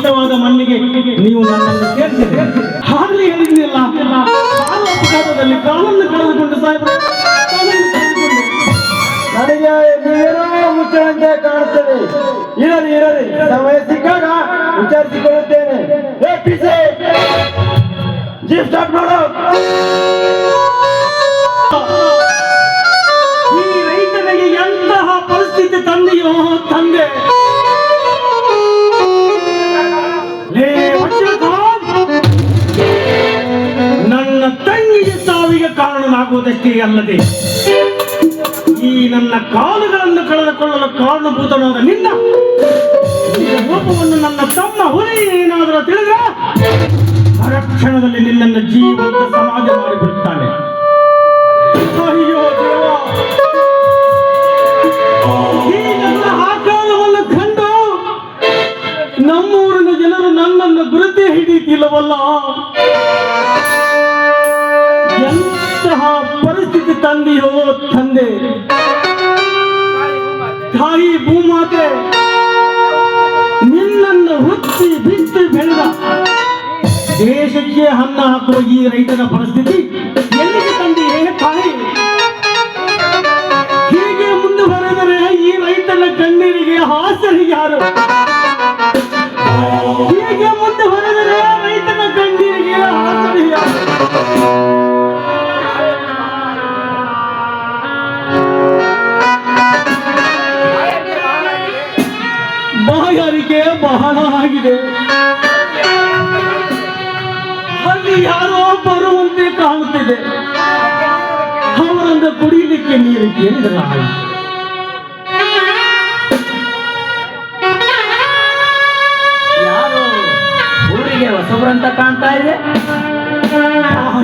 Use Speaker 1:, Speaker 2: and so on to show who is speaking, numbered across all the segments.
Speaker 1: ಇಷ್ಟವಾದ ಮಣ್ಣಿಗೆ ನೀವು ನನ್ನನ್ನು ಸೇರಿಸಿದೆ ಆಗಲೇ ಹೇಳಿದ್ನಿಲ್ಲ ಕಾಲ ಅಪಘಾತದಲ್ಲಿ ಕಾಲನ್ನು ಕಳೆದುಕೊಂಡು ಸಾಹೇಬ್ರೆ.
Speaker 2: ನನಗೆ ನೀವೇನೋ ಮುಚ್ಚಂತೆ ಕಾಣುತ್ತದೆ. ಇರಲಿ ಇರಲಿ. ಸಮಯ ಸಿಕ್ಕಾಗ ವಿಚಾರಿಸಿಕೊಳ್ಳುತ್ತೇನೆ. ಜೀಪ್ ಸ್ಟಾರ್ಟ್ ಮಾಡು.
Speaker 1: ಸಾವಿಗೆ ಕಾರಣನಾಗುವುದಷ್ಟೇ ಅಲ್ಲದೆ ಈ ನನ್ನ ಕಾಲುಗಳನ್ನು ಕಳೆದುಕೊಳ್ಳಲು ಕಾರಣಭೂತನಾದ ನಿನ್ನ ರೂಪವನ್ನು ನನ್ನ ತಮ್ಮ ಹುಲಿ ಏನಾದರೂ ತಿಳಿದ ಕ್ಷಣದಲ್ಲಿ ನಿನ್ನನ್ನು ಜೀವಂತ ಸಮಾಜ ಮಾಡಿಬಿಡುತ್ತಾನೆ. ಅಯ್ಯೋ ಕಂಡು ನಮ್ಮೂರಿನ ಜನರು ನನ್ನನ್ನು ಗುರುತೇ ಹಿಡಿಯುತ್ತಿಲ್ಲವಲ್ಲ? ಎಂತಹ ಪರಿಸ್ಥಿತಿ ತಂದಿರೋ ತಂದೆ. ತಾಯಿ ಭೂಮಾತೆ, ನಿನ್ನನ್ನು ಹುಚ್ಚಿ ಬಿಚ್ಚಿ ಬೆಳೆದ ದೇಶಕ್ಕೆ ಅನ್ನ ಹಾಕುವ ಈ ರೈತನ ಪರಿಸ್ಥಿತಿ ಎಲ್ಲಿಗೆ ತಂದೆಯೇ ತಾಯಿ? ಹೀಗೆ ಮುಂದುವರೆದರೆ ಈ ರೈತನ ಕಣ್ಣೀರಿಗೆ ಹಾಸರಿ ಯಾರು? ಹೀಗೆ ಮುಂದುವರೆದರೆ ಬಾಯಾರಿಕೆ ಬಹಳ ಆಗಿದೆ. ಅಲ್ಲಿ ಯಾರೋ ಬರುವಂತೆ ಕಾಣುತ್ತಿದೆ. ಅವರಿಂದ ಕುಡಿಯಲಿಕ್ಕೆ ನೀರು ಕೇಳಿದರೆ ಆಯಿತು.
Speaker 2: ಯಾರು? ಊರಿಗೆ ಹೊಸಬ್ರಂತ ಕಾಣ್ತಾ ಇದೆ?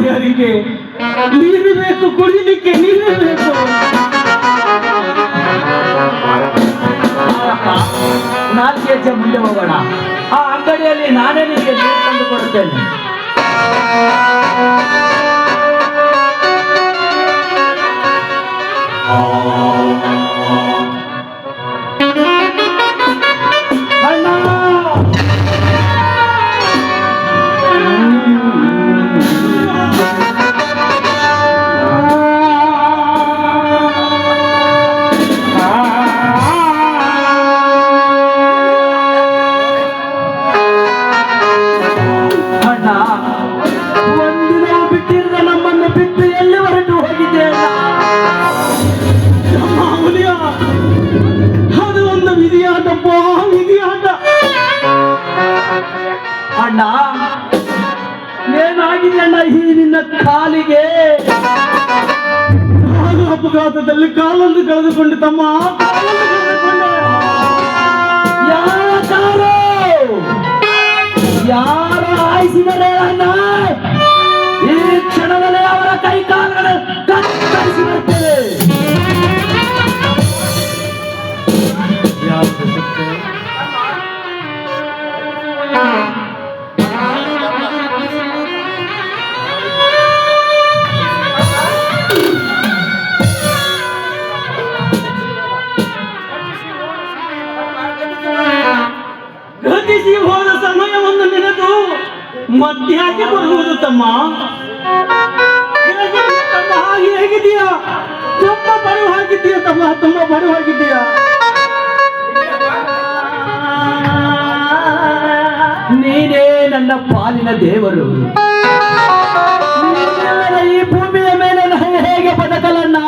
Speaker 1: ಯಾರಿಗೆ ನೀರು ಬೇಕು ಕುಡಿಯಲಿಕ್ಕೆ ನೀರು ಬೇಕು.
Speaker 2: ನಾಲ್ಕು ಹೆಜ್ಜೆ ಮುಂದೆ ಹೋಗೋಣ. ಆ ಅಂಗಡಿಯಲ್ಲಿ ನಾನೇ ನಿಮಗೆ ಕೊಡುತ್ತೇನೆ.
Speaker 1: ಹುಲಿಯ ಅದು ಒಂದು ವಿಧಿಯಾಟ
Speaker 2: ಅಣ್ಣ ಏನಾಗಿದೆ ಅಣ್ಣ ಈ ನಿನ್ನ ಕಾಲಿಗೆ?
Speaker 1: ಅಪಘಾತದಲ್ಲಿ ಕಾಲನ್ನು ಕಳೆದುಕೊಂಡು ತಮ್ಮ ಮಧ್ಯಾಹ್ನ ಬರುವುದು ತಮ್ಮ. ಹಾಗೆ ಹೇಗಿದೆಯಾ ತುಂಬ ಬಡವಾಗಿದ್ದೀಯ ತಮ್ಮ? ತುಂಬ ಬಡವಾಗಿದ್ದೀಯಾ
Speaker 2: ನೀನೇ ನನ್ನ ಪಾಲಿನ ದೇವರು. ಈ ಭೂಮಿಯ ಮೇಲೆ ಹೇಗೆ ಬದುಕಲನ್ನ?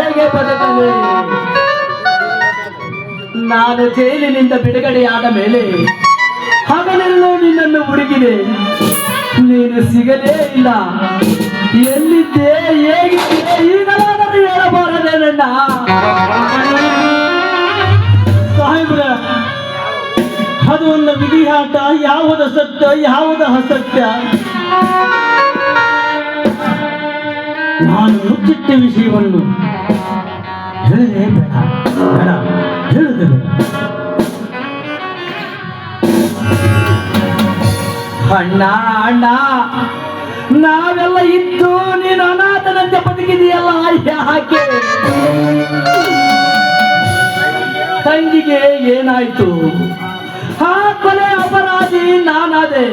Speaker 2: ಹೇಗೆ ಬದುಕಲಿ? ನಾನು ಜೈಲಿನಿಂದ ಬಿಡುಗಡೆಯಾದ ಮೇಲೆ ಹಗಲೆಲ್ಲೂ ನಿನ್ನನ್ನು ಹುಡುಕಿದೆ. ನೀನು ಸಿಗಲೇ ಇಲ್ಲ. ಎಲ್ಲಿದ್ದೆ, ಹೇಗಿದ್ದೆ ಈಗಲಾದರೂ ಹೇಳಬಾರದೆ ನನ್ನ.
Speaker 1: ಅದು ಒಂದು ವಿಧಿಹಾಟ ಯಾವುದು ಸತ್ಯ, ಯಾವುದು ಅಸತ್ಯ? ನಾನು ಮುಚ್ಚಿಟ್ಟ ವಿಷಯವನ್ನು ಹೇಳಲೇ ಬೇಡ ಬೇಡ ಹೇಳುದೇ
Speaker 2: ಅಣ್ಣ ಅಣ್ಣ ನಾವೆಲ್ಲ ಇದ್ದು ನೀನು ಅನಾಥನಂತೆ ಬದುಕಿದೆಯಲ್ಲ ಯಾಕೆ? ತಂಗಿಗೆ ಏನಾಯ್ತು? ಆ ಕೊಲೆ ಅಪರಾಧಿ ನಾನಾದೆ.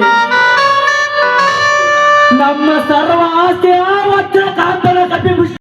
Speaker 2: ನಮ್ಮ ಸರ್ವ ಆಸ್ತಿಯ ವಜ್ರ ಕಾಂತನ ಕಪಿ